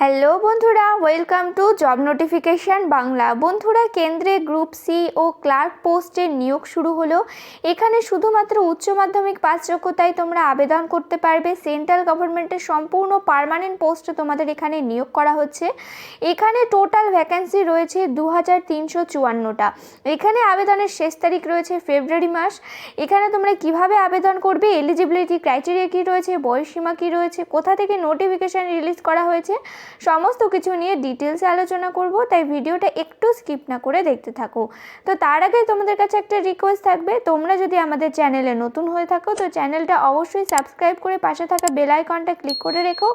Hello বন্ধুরা welcome to job notification Bangla. বন্ধুরা, কেন্দ্রে গ্রুপ সি ও ক্লার্ক পোস্টের নিয়োগ শুরু হলো। এখানে শুধুমাত্র উচ্চ মাধ্যমিক পাস যোগ্যতায় তোমরা আবেদন করতে পারবে। সেন্ট্রাল গভর্নমেন্টের সম্পূর্ণ পার্মানেন্ট পোস্টে তোমাদের এখানে নিয়োগ করা হচ্ছে। এখানে টোটাল ভ্যাকেন্সি রয়েছে দু হাজার তিনশো চুয়ান্নটা। এখানে আবেদনের শেষ তারিখ রয়েছে ফেব্রুয়ারি মাস। এখানে তোমরা কীভাবে আবেদন করবে? এলিজিবিলিটি ক্রাইটেরিয়া কী রয়েছে? বয়সসীমা কী রয়েছে? কোথা থেকে নোটিফিকেশান রিলিজ করা হয়েছে? সমস্ত কিছু নিয়ে ডিটেলসে আলোচনা করব, তাই ভিডিওটা একটু স্কিপ না করে দেখতে থাকো। তো তার আগে তোমাদের কাছে একটা রিকোয়েস্ট থাকবে, তোমরা যদি আমাদের চ্যানেলে নতুন হয়ে থাকো, তো চ্যানেলটা অবশ্যই সাবস্ক্রাইব করে পাশে থাকা বেল আইকনটা ক্লিক করে রেখো।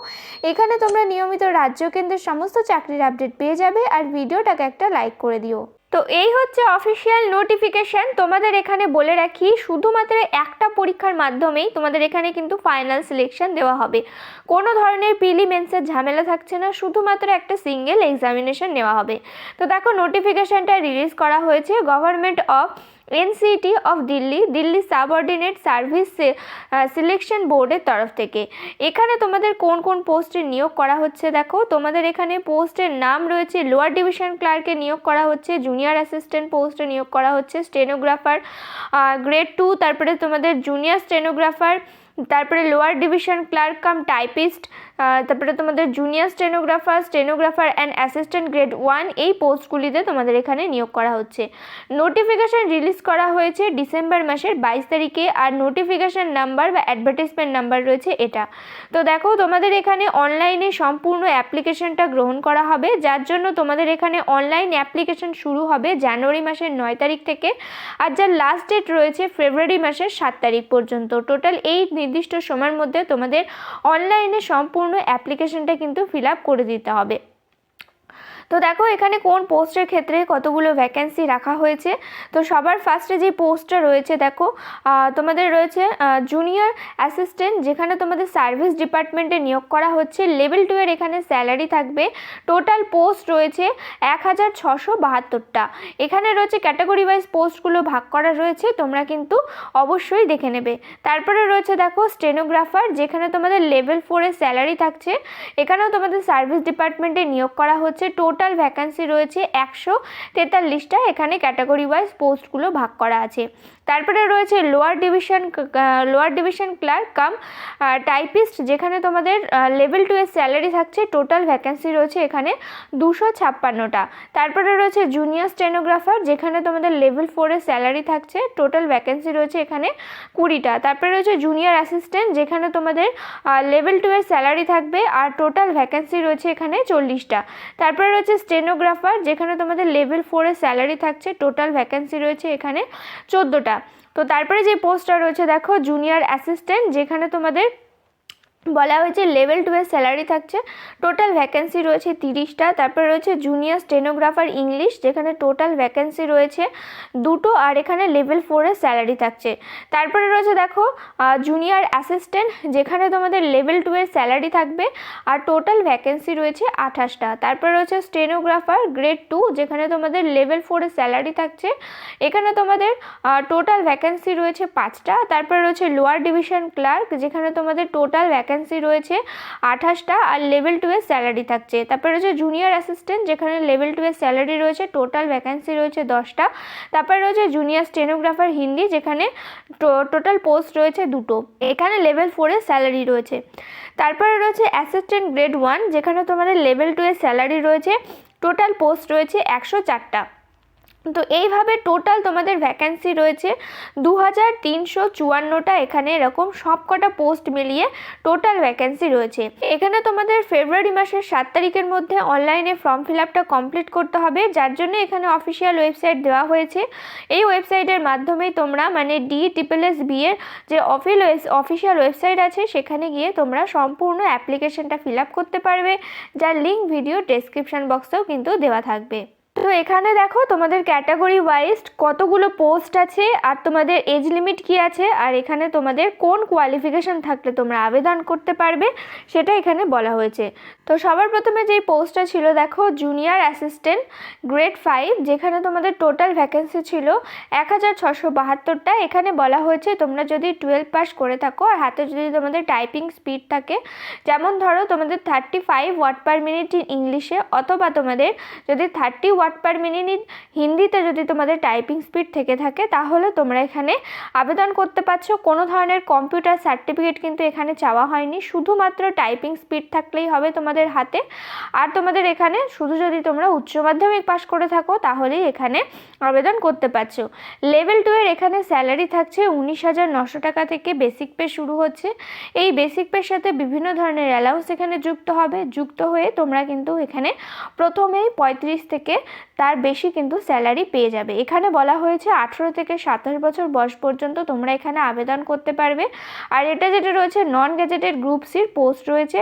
এখানে তোমরা নিয়মিত রাজ্য কেন্দ্রের সমস্ত চাকরির আপডেট পেয়ে যাবে, আর ভিডিওটাকে একটা লাইক করে দিও। তো এই হচ্ছে অফিসিয়াল নোটিফিকেশান তোমাদের এখানে বলে রাখি, শুধুমাত্র একটা পরীক্ষার মাধ্যমেই তোমাদের এখানে কিন্তু ফাইনাল সিলেকশন দেওয়া হবে। কোনো ধরনের প্রিলিমেন্সের ঝামেলা থাকছে না, শুধুমাত্র একটা সিঙ্গেল এক্সামিনেশন নেওয়া হবে। তো দেখো নোটিফিকেশানটা রিলিজ করা হয়েছে। Government of NCT of Delhi Delhi subordinate service selection বোর্ডের তরফ থেকে। এখানে তোমাদের কোন কোন পোস্টে নিয়োগ করা হচ্ছে দেখো? তোমাদের এখানে পোস্টের নাম রয়েছে, লোয়ার ডিভিশন ক্লার্কে নিয়োগ করা হচ্ছে, জুনিয়র অ্যাসিস্ট্যান্ট পোস্টে নিয়োগ করা হচ্ছে, স্টেনোগ্রাফার গ্রেড টু, তারপরে তোমাদের জুনিয়র স্টেনোগ্রাফার, তারপরে lower division clerk cum typist তারপরে তোমাদের junior stenographer stenographer and assistant grade one এই পোস্টগুলিতে তোমাদের এখানে নিয়োগ করা হচ্ছে। নোটিফিকেশান রিলিজ করা হয়েছে ডিসেম্বর মাসের বাইশ তারিখে আর নোটিফিকেশান নাম্বার বা অ্যাডভার্টাইজমেন্ট নাম্বার রয়েছে এটা। তো দেখো, তোমাদের এখানে অনলাইনে সম্পূর্ণ অ্যাপ্লিকেশনটা গ্রহণ করা হবে, যার জন্য তোমাদের এখানে অনলাইন অ্যাপ্লিকেশন শুরু হবে জানুয়ারি মাসের নয় তারিখ থেকে আর যার লাস্ট ডেট রয়েছে ফেব্রুয়ারি মাসের সাত তারিখ পর্যন্ত। টোটাল এই নির্দিষ্ট সময়ের মধ্যে তোমাদের অনলাইনে সম্পূর্ণ অ্যাপ্লিকেশনটা কিন্তু ফিল করে দিতে হবে। তো দেখো, এখানে কোন পোস্টের ক্ষেত্রে কতগুলো ভ্যাকেন্সি রাখা হয়েছে? তো সবার ফার্স্টে যে পোস্টটা রয়েছে, দেখো তোমাদের রয়েছে জুনিয়র অ্যাসিস্ট্যান্ট যেখানে তোমাদের সার্ভিস ডিপার্টমেন্টে নিয়োগ করা হচ্ছে। লেভেল টু এর এখানে স্যালারি থাকবে। টোটাল পোস্ট রয়েছে এক হাজার ছশো বাহাত্তরটা। এখানে রয়েছে ক্যাটাগরি ওয়াইজ পোস্টগুলো ভাগ করা রয়েছে, তোমরা কিন্তু অবশ্যই দেখে নেবে। তারপরে রয়েছে, দেখো স্টেনোগ্রাফার যেখানে তোমাদের লেভেল ফোরের স্যালারি থাকছে। এখানেও তোমাদের সার্ভিস ডিপার্টমেন্টে নিয়োগ করা হচ্ছে। টোটাল টোটাল ভ্যাকান্সি রয়েছে একশো তেতাল্লিশটা। এখানে ক্যাটাগরি ওয়াইজ পোস্টগুলো ভাগ করা আছে। তারপরে রয়েছে lower division lower division clerk cum typist যেখানে তোমাদের লেভেল টু এর স্যালারি থাকছে টোটাল ভ্যাকেন্সি রয়েছে এখানে দুশো ছাপ্পান্নটা। তারপরে রয়েছে জুনিয়র স্টেনোগ্রাফার যেখানে তোমাদের লেভেল ফোরের স্যালারি থাকছে টোটাল ভ্যাকেন্সি রয়েছে এখানে কুড়িটা। তারপরে রয়েছে জুনিয়র অ্যাসিস্ট্যান্ট যেখানে তোমাদের লেভেল টু এর স্যালারি থাকবে আর টোটাল ভ্যাকেন্সি রয়েছে এখানে চল্লিশটা। তারপরে রয়েছে স্টেনোগ্রাফার, যেখানে তোমাদের লেভেল ফোরে স্যালারি থাকছে টোটাল ভ্যাকেন্সি রয়েছে এখানে চোদ্দোটা। তো তারপরে যে পোস্টটা রয়েছে, দেখো জুনিয়র অ্যাসিস্ট্যান্ট যেখানে তোমাদের বলা হয়েছে লেভেল টুয়ের স্যালারি থাকছে। টোটাল ভ্যাকেন্সি রয়েছে তিরিশটা। তারপরে রয়েছে জুনিয়র স্টেনোগ্রাফার ইংলিশ যেখানে টোটাল ভ্যাকেন্সি রয়েছে দুটো আর এখানে লেভেল ফোরের স্যালারি থাকছে। তারপরে রয়েছে দেখো জুনিয়র অ্যাসিস্ট্যান্ট যেখানে তোমাদের লেভেল টুয়ের স্যালারি থাকবে আর টোটাল ভ্যাকেন্সি রয়েছে আঠাশটা। তারপরে রয়েছে স্টেনোগ্রাফার গ্রেড টু যেখানে তোমাদের লেভেল ফোরের স্যালারি থাকছে। এখানে তোমাদের টোটাল ভ্যাকেন্সি রয়েছে পাঁচটা। তারপরে রয়েছে লোয়ার ডিভিশন ক্লার্ক যেখানে তোমাদের টোটাল ভ্যাকেন্সি ভ্যাকেন্সি রয়েছে, আঠাশটা আর লেভেল টু এর স্যালারি থাকছে। তারপরে রয়েছে জুনিয়র অ্যাসিস্ট্যান্ট যেখানে লেভেল টু এর স্যালারি রয়েছে টোটাল ভ্যাকেন্সি রয়েছে দশটা। তারপরে রয়েছে জুনিয়র স্টেনোগ্রাফার হিন্দি, যেখানে টোটাল পোস্ট রয়েছে দুটো। এখানে লেভেল ফোরের স্যালারি রয়েছে। তারপরে রয়েছে অ্যাসিস্ট্যান্ট গ্রেড ওয়ান যেখানে তোমাদের লেভেল টু এর স্যালারি রয়েছে টোটাল পোস্ট রয়েছে একশো চারটা। তো এইভাবে টোটাল তোমাদের ভ্যাকেন্সি রয়েছে দু হাজার তিনশো চুয়ান্নটা। এখানে এরকম সব কটা পোস্ট মিলিয়ে টোটাল ভ্যাকেন্সি রয়েছে। এখানে তোমাদের ফেব্রুয়ারি মাসের সাত তারিখের মধ্যে অনলাইনে ফর্ম ফিল আপটা কমপ্লিট করতে হবে, যার জন্য এখানে অফিসিয়াল ওয়েবসাইট দেওয়া হয়েছে। এই ওয়েবসাইটের মাধ্যমেই তোমরা মানে ডি ট্রিপল এস বি এর যে অফিল অফিসিয়াল ওয়েবসাইট আছে, সেখানে গিয়ে তোমরা সম্পূর্ণ অ্যাপ্লিকেশনটা ফিল আপ করতে পারবে, যার লিঙ্ক ভিডিও ডেসক্রিপশান বক্সেও কিন্তু দেওয়া থাকবে। তো এখানে দেখো তোমাদের ক্যাটাগরি ওয়াইজ কতগুলো পোস্ট আছে আর তোমাদের এজ লিমিট কি আছে আর এখানে তোমাদের কোন কোয়ালিফিকেশন থাকলে তোমরা আবেদন করতে পারবে সেটা এখানে বলা হয়েছে। তো সবার প্রথমে যেই পোস্টটা ছিল দেখো জুনিয়র অ্যাসিস্ট্যান্ট গ্রেড ফাইভ যেখানে তোমাদের টোটাল ভ্যাকেন্সি ছিল এক হাজার ছশো বাহাত্তরটা। এখানে বলা হয়েছে তোমরা যদি টুয়েলভ পাস করে থাকো আর হাতে যদি তোমাদের টাইপিং স্পিড থাকে, যেমন ধরো তোমাদের thirty five word per minute in ইংলিশে অথবা তোমাদের যদি থার্টি ওয়াট পার মিনিট হিন্দিতে যদি তোমাদের টাইপিং স্পিড থেকে থাকে, তাহলে তোমরা এখানে আবেদন করতে পারছ। কোনো ধরনের কম্পিউটার সার্টিফিকেট কিন্তু এখানে চাওয়া হয়নি। শুধুমাত্র টাইপিং স্পিড থাকলেই হবে তোমাদের হাতে। আর তোমাদের এখানে শুধু যদি তোমরা উচ্চ মাধ্যমিক পাশ করে থাকো, তাহলেই এখানে আবেদন করতে পারছ। লেভেল টু এর এখানে স্যালারি থাকছে উনিশ হাজার নশো টাকা থেকে বেসিক পে শুরু হচ্ছে। এই বেসিক পের সাথে বিভিন্ন ধরনের অ্যালাউন্স এখানে যুক্ত হবে। যুক্ত হয়ে তোমরা কিন্তু এখানে প্রথমেই পঁয়ত্রিশ থেকে তার বেশি কিন্তু স্যালারি পেয়ে যাবে। এখানে বলা হয়েছে আঠেরো থেকে সাতাশ বছর বয়স পর্যন্ত তোমরা এখানে আবেদন করতে পারবে। আর এটা যেটা রয়েছে নন গ্যাজেটেড গ্রুপ সির পোস্ট রয়েছে।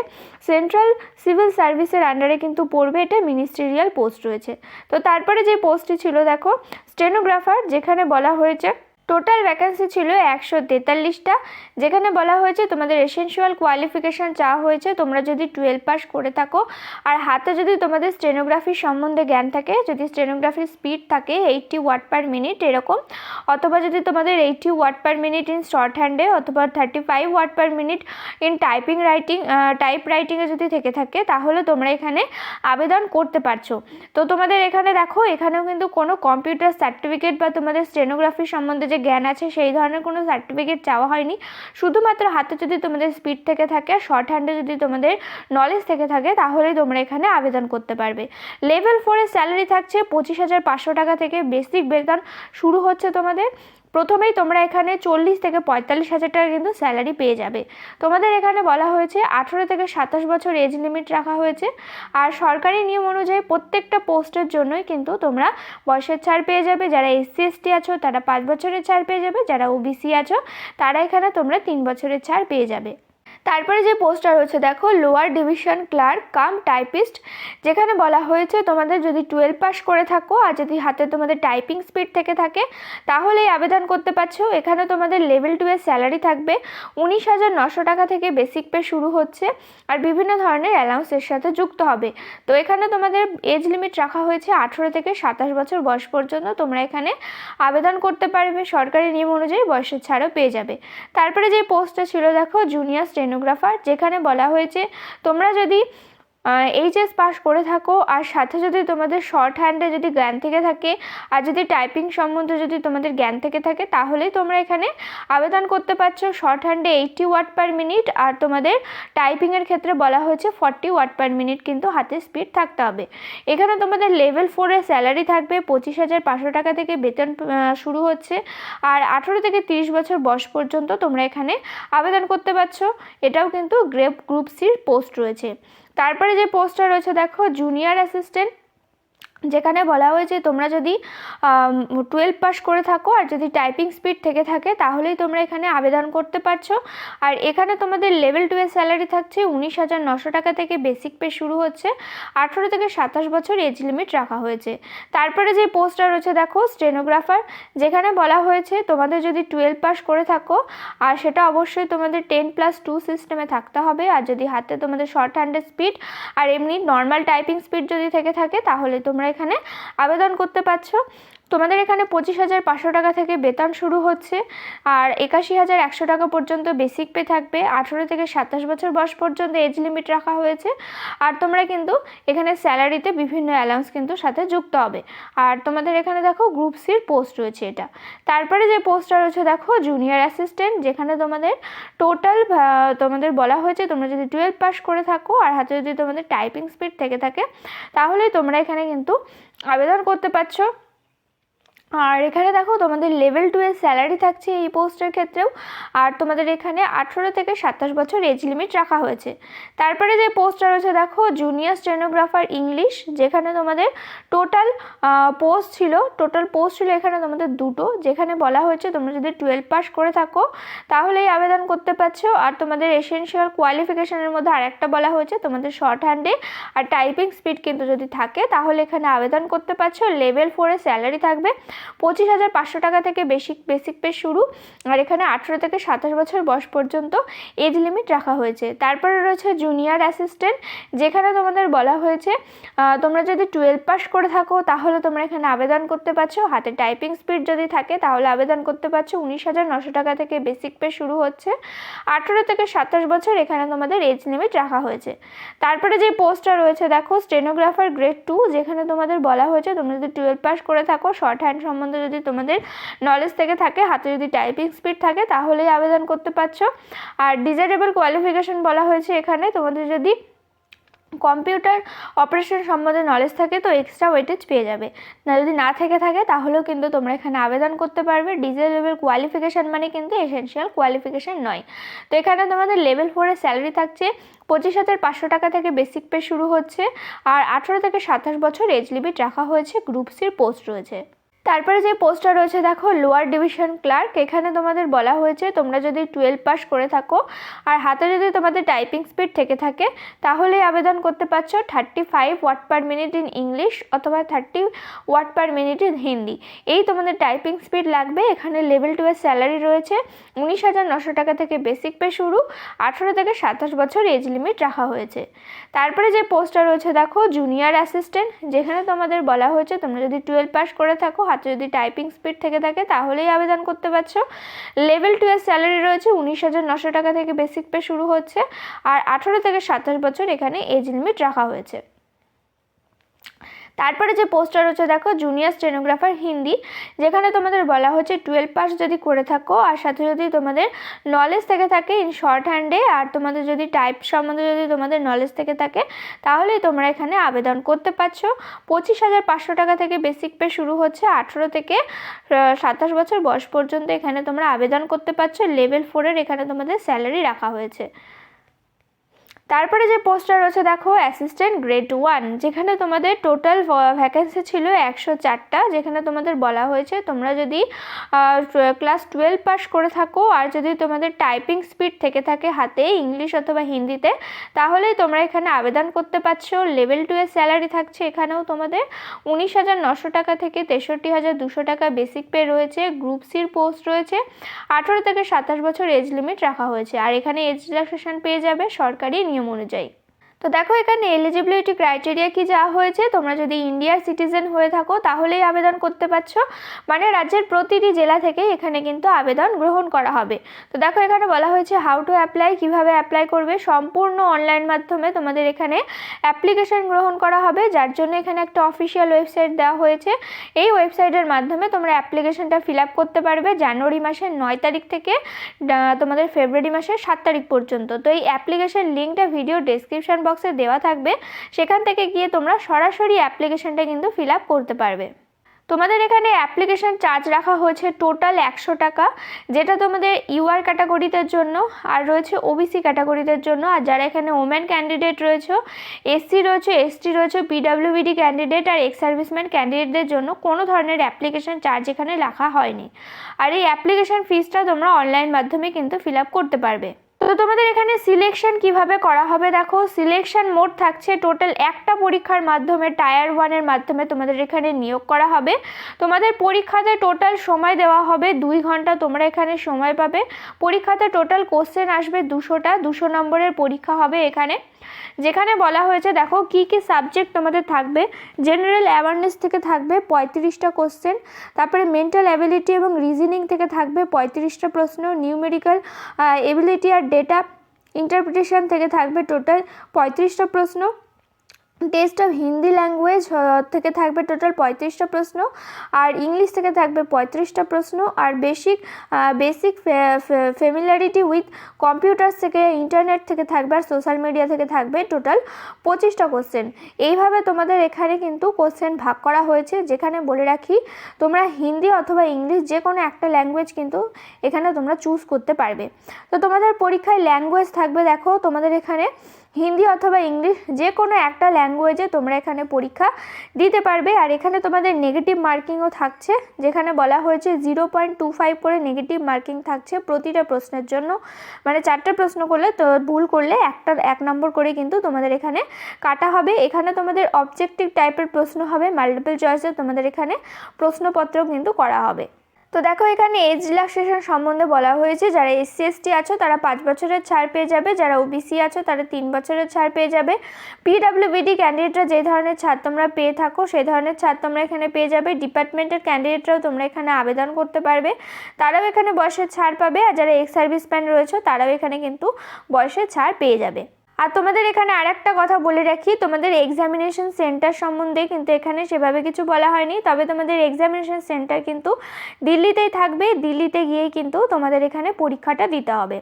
সেন্ট্রাল সিভিল সার্ভিসের আন্ডারে কিন্তু পড়বে এটা মিনিস্ট্রিয়াল পোস্ট রয়েছে। তো তারপরে যে পোস্টটি ছিল, দেখো স্টেনোগ্রাফার যেখানে বলা হয়েছে টোটাল ভ্যাকেন্সি ছিল একশো তেতাল্লিশটা। যেখানে বলা হয়েছে, তোমাদের এসেনশিয়াল কোয়ালিফিকেশান চাওয়া হয়েছে, তোমরা যদি টুয়েলভ পাস করে থাকো। আর হাতে যদি তোমাদের স্টেনোগ্রাফির সম্বন্ধে জ্ঞান থাকে, যদি স্টেনোগ্রাফির স্পিড থাকে এইটটি ওয়াট পার মিনিট এরকম। অথবা যদি তোমাদের eighty word per minute in short হ্যান্ডে অথবা thirty five word per minute in typing writing type রাইটিংয়ে যদি থেকে থাকে, তাহলে তোমরা এখানে আবেদন করতে পারছ। তো তোমাদের এখানে দেখো, এখানেও কিন্তু কোনো কম্পিউটার সার্টিফিকেট বা তোমাদের স্টেনোগ্রাফি সম্বন্ধে যে জ্ঞান আছে, সেই ধরনের কোনো সার্টিফিকেট চাওয়া হয়নি। শুধুমাত্র হাতে যদি তোমাদের স্পিড থেকে থাকে শর্ট হ্যান্ডে যদি তোমাদের নলেজ থেকে থাকে, তাহলেই তোমরা এখানে আবেদন করতে পারবে। লেভেল ফোরের স্যালারি থাকছে পঁচিশ হাজার পাঁচশো টাকা থেকে। বেসিক বেতন শুরু হচ্ছে তোমাদের প্রথমেই তোমরা এখানে চল্লিশ থেকে পঁয়তাল্লিশ হাজার টাকা কিন্তু স্যালারি পেয়ে যাবে। তোমাদের এখানে বলা হয়েছে আঠেরো থেকে সাতাশ বছর এজ লিমিট রাখা হয়েছে। আর সরকারি নিয়ম অনুযায়ী প্রত্যেকটা পোস্টের জন্যই কিন্তু তোমরা বয়সের ছাড় পেয়ে যাবে। যারা এসসি এসটি আছো, তারা পাঁচ বছরের ছাড় পেয়ে যাবে। যারা ওবিসি আছো, তারা এখানে তোমরা তিন বছরের ছাড় পেয়ে যাবে। তারপরে যে পোস্টটা রয়েছে দেখো lower division clerk cum typist যেখানে বলা হয়েছে তোমাদের যদি টুয়েলভ পাস করে থাকো আর যদি হাতে তোমাদের টাইপিং স্পিড থেকে থাকে, তাহলেই আবেদন করতে পারছ। এখানে তোমাদের লেভেল টু এর স্যালারি থাকবে। উনিশ হাজার নশো টাকা থেকে বেসিক পে শুরু হচ্ছে আর বিভিন্ন ধরনের অ্যালাউন্সের সাথে যুক্ত হবে। তো এখানে তোমাদের এজ লিমিট রাখা হয়েছে আঠেরো থেকে সাতাশ বছর বয়স পর্যন্ত। তোমরা এখানে আবেদন করতে পারবে। সরকারি নিয়ম অনুযায়ী বয়সের ছাড়ও পেয়ে যাবে। তারপরে যে পোস্টটা ছিল, দেখো জুনিয়র স্টেনোগ্রাফার যেখানে বলা হয়েছে তোমরা যদি এইচএস পাস করে থাকো, আর সাথে যদি তোমাদের শর্ট হ্যান্ডে যদি জ্ঞান থেকে থাকে, আর যদি টাইপিং সম্বন্ধে যদি তোমাদের জ্ঞান থেকে থাকে, তাহলেই তোমরা এখানে আবেদন করতে পারছ। শর্ট হ্যান্ডে এইটটি ওয়াট পার মিনিট আর তোমাদের টাইপিংয়ের ক্ষেত্রে বলা হয়েছে ফর্টি ওয়াট পার মিনিট কিন্তু হাতে স্পিড থাকতে হবে। এখানে তোমাদের লেভেল ফোরের স্যালারি থাকবে, পঁচিশ হাজার পাঁচশো টাকা থেকে বেতন শুরু হচ্ছে, আর আঠেরো থেকে তিরিশ বছর বয়স পর্যন্ত তোমরা এখানে আবেদন করতে পারছ। এটাও কিন্তু গ্রেপ গ্রুপ সির পোস্ট রয়েছে। তারপরে যে পোস্টটা রয়েছে দেখো জুনিয়র অ্যাসিস্ট্যান্ট যেখানে বলা হয়েছে তোমরা যদি টুয়েলভ পাস করে থাকো আর যদি টাইপিং স্পিড থেকে থাকে তাহলেই তোমরা এখানে আবেদন করতে পারছ। আর এখানে তোমাদের লেভেল টু এর স্যালারি থাকছে উনিশ হাজার নশো টাকা থেকে বেসিক পে শুরু হচ্ছে। আঠেরো থেকে সাতাশ বছর এজ লিমিট রাখা হয়েছে। তারপরে যে পোস্টটা রয়েছে দেখো স্টেনোগ্রাফার যেখানে বলা হয়েছে তোমাদের যদি টুয়েলভ পাস করে থাকো, আর সেটা অবশ্যই তোমাদের টেন প্লাস টু সিস্টেমে থাকতে হবে। আর যদি হাতে তোমাদের শর্ট হ্যান্ডের স্পিড আর এমনি নর্মাল টাইপিং স্পিড যদি থেকে থাকে তাহলে তোমরা এখানে আবেদন করতে পারছ। তোমাদের এখানে পঁচিশ হাজার পাঁচশো টাকা থেকে বেতন শুরু হচ্ছে, আর একাশি হাজার একশো টাকা পর্যন্ত বেসিক পে থাকবে। আঠেরো থেকে সাতাশ বছর বয়স পর্যন্ত এজ লিমিট রাখা হয়েছে, আর তোমরা কিন্তু এখানে স্যালারিতে বিভিন্ন অ্যালাউন্স কিন্তু সাথে যুক্ত হবে। আর তোমাদের এখানে দেখো গ্রুপ সির পোস্ট রয়েছে এটা। তারপরে যে পোস্টটা রয়েছে দেখো জুনিয়র অ্যাসিস্ট্যান্ট যেখানে তোমাদের টোটাল তোমাদের বলা হয়েছে তোমরা যদি টুয়েলভ পাস করে থাকো আর হাতে যদি তোমাদের টাইপিং স্পিড থেকে থাকে, তাহলে তোমরা এখানে কিন্তু আবেদন করতে পারছ। আর এখানে দেখো তোমাদের লেভেল টু এর স্যালারি থাকছে এই পোস্টের ক্ষেত্রেও। আর তোমাদের এখানে আঠেরো থেকে সাতাশ বছর এজ লিমিট রাখা হয়েছে। তারপরে যে পোস্টটা রয়েছে, দেখো জুনিয়র স্টেনোগ্রাফার ইংলিশ যেখানে তোমাদের টোটাল পোস্ট ছিল টোটাল পোস্ট ছিল এখানে তোমাদের দুটো, যেখানে বলা হয়েছে তোমরা যদি টুয়েলভ পাস করে থাকো, তাহলেই আবেদন করতে পারছ। আর তোমাদের এসেনশিয়াল কোয়ালিফিকেশনের মধ্যে আরেকটা বলা হয়েছে, তোমাদের শর্ট হ্যান্ডে আর টাইপিং স্পিড কিন্তু যদি থাকে, তাহলে এখানে আবেদন করতে পারছ। লেভেল ফোরে স্যালারি থাকবে। পঁচিশ হাজার পাঁচশো টাকা থেকে বেসিক বেসিক পে শুরু। আর এখানে আঠেরো থেকে সাতাশ বছর বয়স পর্যন্ত এজ লিমিট রাখা হয়েছে। তারপরে রয়েছে জুনিয়র অ্যাসিস্ট্যান্ট যেখানে তোমাদের বলা হয়েছে তোমরা যদি টুয়েলভ পাস করে থাকো, তাহলে তোমরা এখানে আবেদন করতে পারছ। হাতে টাইপিং স্পিড যদি থাকে, তাহলে আবেদন করতে পারছ। উনিশ হাজার নশো টাকা থেকে বেসিক পে শুরু হচ্ছে। আঠেরো থেকে সাতাশ বছর এখানে তোমাদের এজ লিমিট রাখা হয়েছে। তারপরে যে পোস্টটা রয়েছে, দেখো স্টেনোগ্রাফার গ্রেড টু যেখানে তোমাদের বলা হয়েছে, তোমরা যদি টুয়েলভ পাস করে থাকো শর্ট হ্যান্ড সম্বন্ধে যদি তোমাদের নলেজ থেকে থাকে, হাতে যদি টাইপিং স্পিড থাকে, তাহলেই আবেদন করতে পারছ। আর ডিজারেবল কোয়ালিফিকেশন বলা হয়েছে এখানে, তোমাদের যদি কম্পিউটার অপারেশন সম্বন্ধে নলেজ থাকে, তো এক্সট্রা ওয়েটেজ পেয়ে যাবে। না, যদি না থেকে থাকে, তাহলেও কিন্তু তোমরা এখানে আবেদন করতে পারবে। ডিজেল লেভেল কোয়ালিফিকেশান মানে কিন্তু এসেনশিয়াল কোয়ালিফিকেশান নয়। তো এখানে তোমাদের লেভেল ফোরের স্যালারি থাকছে, পঁচিশ হাজার পাঁচশো টাকা থেকে বেসিক পে শুরু হচ্ছে, আর আঠেরো থেকে সাতাশ বছর এজ লিমিট রাখা হয়েছে গ্রুপ সির পোস্ট রয়েছে। তারপরে যে পোস্টটা রয়েছে, দেখো লোয়ার ডিভিশন ক্লার্ক এখানে তোমাদের বলা হয়েছে তোমরা যদি টুয়েলভ পাস করে থাকো আর হাতে যদি তোমাদের টাইপিং স্পিড থেকে থাকে, তাহলে আবেদন করতে পারছ thirty five watt per minute in English অথবা thirty watt per minute in Hindi এই তোমাদের টাইপিং স্পিড লাগবে, এখানে লেভেল টু এর স্যালারি রয়েছে, উনিশ হাজার নশো টাকা থেকে বেসিক পে শুরু, আঠেরো থেকে সাতাশ বছর এজ লিমিট রাখা হয়েছে। তারপরে যে পোস্টটা রয়েছে, দেখো জুনিয়র অ্যাসিস্ট্যান্ট যেখানে তোমাদের বলা হয়েছে তোমরা যদি টুয়েলভ পাস করে থাকো হাতে যদি টাইপিং স্পিড থেকে থাকে তাহলেই আবেদন করতে পারছ। লেভেল টু এর স্যালারি রয়েছে উনিশ হাজার নশো টাকা থেকে বেসিক পে শুরু হচ্ছে আর আঠারো থেকে সাতাশ বছর এখানে এজ লিমিট রাখা হয়েছে। তারপরে যে পোস্টার রয়েছে দেখো জুনিয়র স্টেনোগ্রাফার হিন্দি যেখানে তোমাদের বলা হচ্ছে টুয়েলভ পাস যদি করে থাকো, আর সাথে যদি তোমাদের নলেজ থেকে থাকে ইন শর্ট হ্যান্ডে আর তোমাদের যদি টাইপ সম্বন্ধে যদি তোমাদের নলেজ থেকে থাকে, তাহলেই তোমরা এখানে আবেদন করতে পারছ। পঁচিশ হাজার পাঁচশো টাকা থেকে বেসিক পে শুরু হচ্ছে আঠেরো থেকে সাতাশ বছর বয়স পর্যন্ত এখানে তোমরা আবেদন করতে পারছ। লেভেল ফোরের এখানে তোমাদের স্যালারি রাখা হয়েছে। তারপরে যে পোস্টটা রয়েছে, দেখো অ্যাসিস্ট্যান্ট গ্রেড ওয়ান যেখানে তোমাদের টোটাল ভ্যাকেন্সি ছিল একশো চারটা, যেখানে তোমাদের বলা হয়েছে তোমরা যদি ক্লাস টুয়েলভ পাস করে থাকো আর যদি তোমাদের টাইপিং স্পিড থেকে থাকে হাতে ইংলিশ অথবা হিন্দিতে, তাহলেই তোমরা এখানে আবেদন করতে পারছ। লেভেল টু এর স্যালারি থাকছে এখানেও তোমাদের উনিশ হাজার নশো টাকা থেকে তেষট্টি হাজার দুশো টাকা বেসিক পে রয়েছে। গ্রুপ সির পোস্ট রয়েছে। আঠেরো থেকে সাতাশ বছর এজ লিমিট রাখা হয়েছে। আর এখানে এজ রিল্যাক্সেশন পেয়ে যাবে সরকারি নিয়ম অনুযায়ী তো দেখো এখানে এলিজিবিলিটি ক্রাইটেরিয়া কি যা হয়েছে? তোমরা যদি ইন্ডিয়ার সিটিজেন হয়ে থাকো, তাহলেই আবেদন করতে পারছ। মানে রাজ্যের প্রতিটি জেলা থেকে এখানে কিন্তু আবেদন গ্রহণ করা হবে। তো দেখো এখানে বলা হয়েছে হাউ টু অ্যাপ্লাই কীভাবে অ্যাপ্লাই করবে। সম্পূর্ণ অনলাইন মাধ্যমে তোমাদের এখানে অ্যাপ্লিকেশন গ্রহণ করা হবে। যার জন্য এখানে একটা অফিসিয়াল ওয়েবসাইট দেওয়া হয়েছে। এই ওয়েবসাইটের মাধ্যমে তোমরা অ্যাপ্লিকেশনটা ফিল আপ করতে পারবে জানুয়ারি মাসের নয় তারিখ থেকে তোমাদের ফেব্রুয়ারি মাসের সাত তারিখ পর্যন্ত। তো এই অ্যাপ্লিকেশন লিঙ্কটা ভিডিও ডেসক্রিপশন দেওয়া থাকবে, সেখান থেকে গিয়ে তোমরা সরাসরি অ্যাপ্লিকেশনটা কিন্তু ফিল আপ করতে পারবে। তোমাদের এখানে অ্যাপ্লিকেশন চার্জ রাখা হয়েছে টোটাল একশো টাকা, যেটা তোমাদের ইউআর ক্যাটাগরিদের জন্য, আর রয়েছে ওবিসি ক্যাটাগরিদের জন্য, আর যারা এখানে ওমেন ক্যান্ডিডেট রয়েছে এসসি রয়েছে এসটি রয়েছে পিডাব্লিউবিডি ক্যান্ডিডেট আর এক্স সার্ভিসম্যান ক্যান্ডিডেটদের জন্য কোনো ধরনের অ্যাপ্লিকেশন চার্জ এখানে রাখা হয়নি। আর এই অ্যাপ্লিকেশন ফিসটা তোমরা অনলাইন মাধ্যমে কিন্তু ফিল আপ করতে পারবে। তো তোমাদের এখানে সিলেকশন কীভাবে করা হবে? দেখো সিলেকশন মোড থাকছে টোটাল একটা পরীক্ষার মাধ্যমে টায়ার ওয়ানের মাধ্যমে তোমাদের এখানে নিয়োগ করা হবে। তোমাদের পরীক্ষাতে টোটাল সময় দেওয়া হবে দুই ঘণ্টা, তোমরা এখানে সময় পাবে। পরীক্ষাতে টোটাল কোশ্চেন আসবে দুশোটা, দুশো নম্বরের পরীক্ষা হবে এখানে। যেখানে বলা হয়েছে, দেখো, কি কি সাবজেক্ট তোমাদের থাকবে? জেনারেল অ্যাওয়ারনেস থেকে থাকবে পঁয়ত্রিশটা কোশ্চেন তারপরে মেন্টাল অ্যাবিলিটি এবং রিজনিং থেকে থাকবে পঁয়ত্রিশটা প্রশ্ন নিউমেরিক্যাল এবিলিটি আর ডেটা ইন্টারপ্রিটেশন থেকে থাকবে টোটাল পঁয়ত্রিশটা প্রশ্ন। টেস্ট অফ হিন্দি ল্যাঙ্গুয়েজ থেকে থাকবে টোটাল পঁয়ত্রিশটা প্রশ্ন, আর ইংলিশ থেকে থাকবে পঁয়ত্রিশটা প্রশ্ন, আর basic basic familiarity with computers থেকে ইন্টারনেট থেকে থাকবে, আর সোশ্যাল মিডিয়া থেকে থাকবে টোটাল পঁচিশটা কোশ্চেন এইভাবে তোমাদের এখানে কিন্তু কোশ্চেন ভাগ করা হয়েছে, যেখানে বলে রাখি, তোমরা হিন্দি অথবা ইংলিশ যে কোনো একটা ল্যাঙ্গুয়েজ কিন্তু এখানে তোমরা চুজ করতে পারবে। তো তোমাদের পরীক্ষায় ল্যাঙ্গুয়েজ থাকবে, দেখো তোমাদের এখানে হিন্দি অথবা ইংলিশ যে কোনো একটা ল্যাঙ্গুয়েজে তোমরা এখানে পরীক্ষা দিতে পারবে। আর এখানে তোমাদের নেগেটিভ মার্কিংও থাকছে, যেখানে বলা হয়েছে জিরো পয়েন্ট টু ফাইভ করে নেগেটিভ মার্কিং থাকছে প্রতিটা প্রশ্নের জন্য। মানে চারটে প্রশ্ন করলে তো ভুল করলে একটা এক নম্বর করে কিন্তু তোমাদের এখানে কাটা হবে। এখানে তোমাদের অবজেক্টিভ টাইপের প্রশ্ন হবে মাল্টিপল চয়েসে তোমাদের এখানে প্রশ্নপত্র কিন্তু করা হবে। তো দেখো এখানে এজ রিল্যাক্সেশন সম্বন্ধে বলা হয়েছে, যারা এসসি এসটি আছো তারা পাঁচ বছরের ছাড় পেয়ে যাবে, যারা ওবিসি আছো তারা তিন বছরের ছাড় পেয়ে যাবে। পিডাব্লিউবিডি ক্যান্ডিডেটরা যে ধরনের ছাড় তোমরা পেয়ে থাকো, সেই ধরনের ছাড় তোমরা এখানে পেয়ে যাবে। ডিপার্টমেন্টের ক্যান্ডিডেটরাও তোমরা এখানে আবেদন করতে পারবে। তারাও এখানে বয়সের ছাড় পাবে, আর যারা এক্স সার্ভিস ম্যান রয়েছে তারাও এখানে কিন্তু বয়সের ছাড় পেয়ে যাবে। আর তোমাদের এখানে আর একটা কথা বলে রাখি, তোমাদের এক্সামিনেশন সেন্টার সম্বন্ধে কিন্তু এখানে সেভাবে কিছু বলা হয়নি, তবে তোমাদের এক্সামিনেশন সেন্টার কিন্তু দিল্লিতেই থাকবে, দিল্লিতে গিয়েই কিন্তু তোমাদের এখানে পরীক্ষাটা দিতে হবে।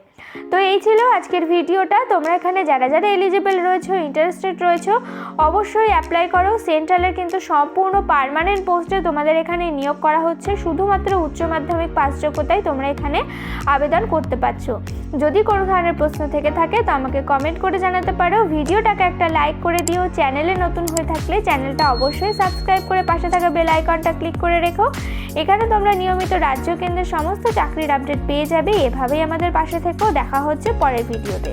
তো এই ছিল আজকের ভিডিওটা, তোমরা এখানে যারা যারা এলিজিবল রয়েছো ইন্টারেস্টেড রয়েছো, অবশ্যই অ্যাপ্লাই করো সেন্ট্রালের কিন্তু সম্পূর্ণ পারমানেন্ট পোস্টে তোমাদের এখানে নিয়োগ করা হচ্ছে, শুধুমাত্র উচ্চ মাধ্যমিক পাস যোগ্যতায় তোমরা এখানে আবেদন করতে পারছ। যদি কোনো ধরনের প্রশ্ন থেকে থাকে, তো আমাকে কমেন্ট করে জানাতে পারো। ভিডিওটাকে একটা লাইক করে দিও। চ্যানেলে নতুন হয়ে থাকলে চ্যানেলটা অবশ্যই সাবস্ক্রাইব করে পাশে থাকা বেল আইকনটা ক্লিক করে রেখো। এখানে তোমরা নিয়মিত রাজ্য কেন্দ্রের সমস্ত চাকরির আপডেট পেয়ে যাবে। এভাবেই আমাদের পাশে থেকেও দেখা হচ্ছে পরের ভিডিওতে